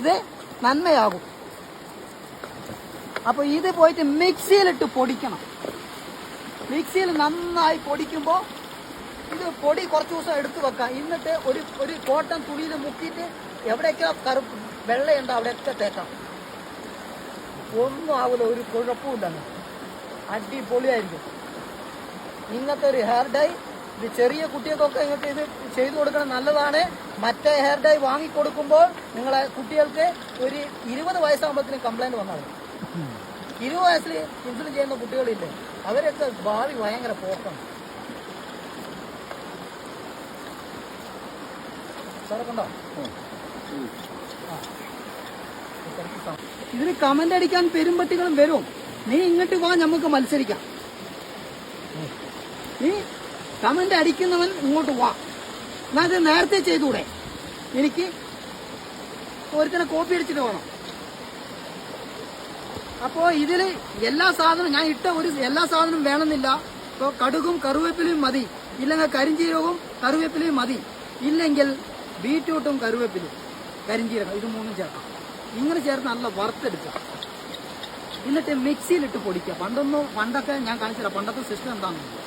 ഇത് നന്മയാകും. അപ്പൊ ഇത് പോയിട്ട് മിക്സിയിലിട്ട് പൊടിക്കണം. മിക്സിയിൽ നന്നായി പൊടിക്കുമ്പോൾ ഇത് പൊടി കുറച്ച് ദിവസം എടുത്തു വെക്കാം. എന്നിട്ട് ഒരു ഒരു കോട്ടൺ തുണിയിൽ മുക്കിയിട്ട് എവിടെയൊക്കെ കറുപ്പ് വെള്ളയുണ്ടോ അവിടെയൊക്കെ തേക്കാം. ഒന്നും ആവില്ല ഒരു കുഴപ്പമില്ലെന്ന് അടിപൊളിയായിരിക്കും. ഇങ്ങനത്തെ ഒരു ഹെയർ ഡൈ ഇത് ചെറിയ കുട്ടികൾക്കൊക്കെ നിങ്ങൾക്ക് ഇത് ചെയ്തു കൊടുക്കണം നല്ലതാണ്. മറ്റേ ഹെയർ ഡൈ വാങ്ങിക്കൊടുക്കുമ്പോൾ നിങ്ങളെ കുട്ടികൾക്ക് ഒരു ഇരുപത് വയസ്സാകുമ്പോഴത്തേനും കംപ്ലൈന്റ് വന്നാൽ. ഇരുപത് വയസ്സിൽ ഇൻസുലിൻ ചെയ്യുന്ന കുട്ടികളില്ലേ അവരൊക്കെ ഭാവി ഭയങ്കര പോക്കാണ്. ഇതിന് കമന്റ് അടിക്കാൻ പെരുമ്പട്ടികളും വരും. നീ ഇങ്ങോട്ട് വാ നമുക്ക് മത്സരിക്കാം. നീ കമന്റ് അടിക്കുന്നവൻ ഇങ്ങോട്ട് വാ. എന്നാ ഇത് നേരത്തെ ചെയ്തൂടെ? എനിക്ക് ഒരുത്തനെ കോപ്പി അടിച്ചിട്ട് വേണം അപ്പോ ഇതിൽ എല്ലാ സാധനവും ഞാൻ ഇട്ട ഒരു എല്ലാ സാധനവും വേണമെന്നില്ല. ഇപ്പോൾ കടുകും കറുവേപ്പിലയും മതി. ഇല്ലെങ്കിൽ കരിഞ്ചീരകവും കറുവേപ്പിലയും മതി. ഇല്ലെങ്കിൽ ബീറ്റ്റൂട്ടും കറുവേപ്പിലും കരിഞ്ചീരകം ഇത് മൂന്നും ചേർക്കാം. ഇങ്ങനെ ചേർത്ത് നല്ല വറുത്തെടുക്കുക എന്നിട്ട് മിക്സിയിലിട്ട് പൊടിക്കുക പണ്ടൊന്നും പണ്ടൊക്കെ ഞാൻ കാണിച്ചില്ല പണ്ടത്തെ സിസ്റ്റം എന്താണെന്ന്.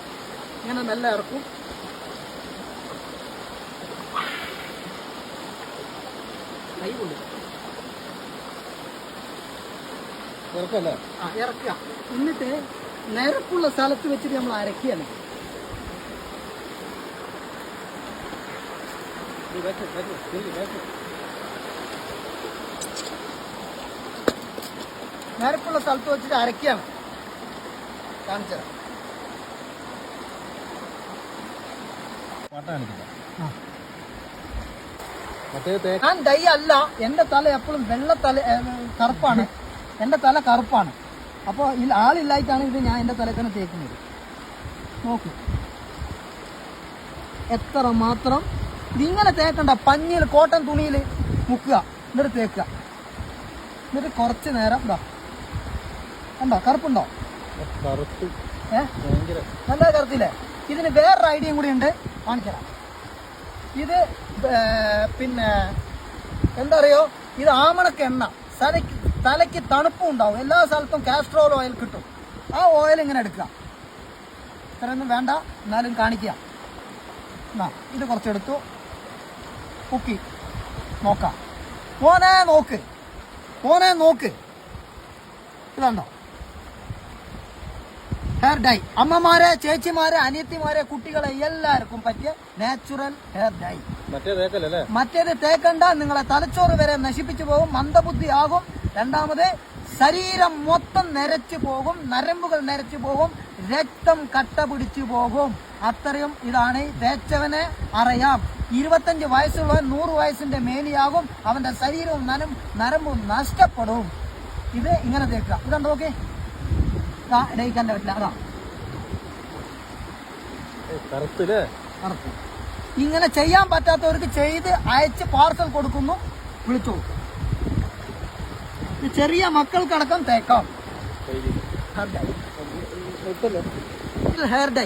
ഇങ്ങനെ നല്ല ഇറക്കും. കൈ കൊള്ളുക ഇറക്കല്ലേ? ആ ഇറക്കുക. എന്നിട്ട് നിരപ്പുള്ള സ്ഥലത്ത് വെച്ചിട്ട് നമ്മൾ അരക്കുകയാണ് നിരപ്പുള്ള സ്ഥലത്ത് വെച്ചിട്ട് അരക്കുകയാണ് കാണിച്ചത് പാട്ട കാണിക്കില്ല ആ. മറ്റേ തേ ഞാൻ ഡൈ അല്ല എന്റെ തല എപ്പോഴും വെള്ള തല കറുപ്പാണ്. എന്റെ തല കറുപ്പാണ്. അപ്പോൾ ആളില്ലായിട്ടാണ് ഇത് ഞാൻ എന്റെ തലയിൽ തന്നെ തേക്കുന്നത്. നോക്കൂ. എത്ര മാത്രം? ഇതിങ്ങനെ തേക്കണ്ട. പഞ്ഞിൽ കോട്ടൺ തുണിയിൽ മുക്കുക. എന്നിട്ട് തേക്കുക. എന്നിട്ട് കുറച്ച് നേരം എന്താ കണ്ടോ? കറുപ്പുണ്ടോ? ഭയങ്കര നല്ല കറുത്തില്ലേ ഇതിന് വേറൊരു ഐഡിയയും കൂടി ഉണ്ട്. കാണിച്ചുതരാം ഇത് പിന്നെ എന്താ അറിയോ? ഇത് ആമണക്ക് എണ്ണ. തലയ്ക്ക് തലയ്ക്ക് തണുപ്പും ഉണ്ടാവും. എല്ലാ സ്ഥലത്തും കാസ്ട്രോൾ ഓയിൽ കിട്ടും. ആ ഓയിൽ ഇങ്ങനെ എടുക്കുക. ഇത്രയൊന്നും വേണ്ട. എന്നാലും കാണിക്കുക. എന്നാ ഇത് കുറച്ചെടുത്തു. കുക്കി. നോക്കാം. മോനെ നോക്ക്. മോനെ നോക്ക്. ഇതുണ്ടോ? ഹെയർ ഡൈ അമ്മമാരെ ചേച്ചിമാരെ അനിയത്തിമാരെ കുട്ടികളെ എല്ലാവർക്കും പറ്റിയ നാച്ചുറൽ ഹെയർ ഡൈ മറ്റേത് തേക്കണ്ട. നിങ്ങളെ തലച്ചോറ് വരെ നശിപ്പിച്ചു പോകും. മന്ദബുദ്ധി ആകും. രണ്ടാമത് ശരീരം മൊത്തം നരച്ചു പോകും. നരമ്പുകൾ നരച്ചു പോകും. രക്തം കട്ട പിടിച്ചു പോകും. അത്രയും ഇതാണ് തേച്ചവനെ അറിയാം. ഇരുപത്തഞ്ച് വയസ്സുള്ളവൻ നൂറ് വയസ്സിന്റെ മേലിയാകും അവന്റെ ശരീരവും നരം നരമ്പും നഷ്ടപ്പെടും. ഇത് ഇങ്ങനെ തേക്കുക. ഇതുണ്ടോ ഓക്കെ പറ്റില്ല അതാ. ഇങ്ങനെ ചെയ്യാൻ പറ്റാത്തവർക്ക് ചെയ്ത് അയച്ച് പാർസൽ കൊടുക്കുന്നു വിളിച്ചു ചെറിയ മക്കൾക്കടക്കം തേക്കാം. Hair dye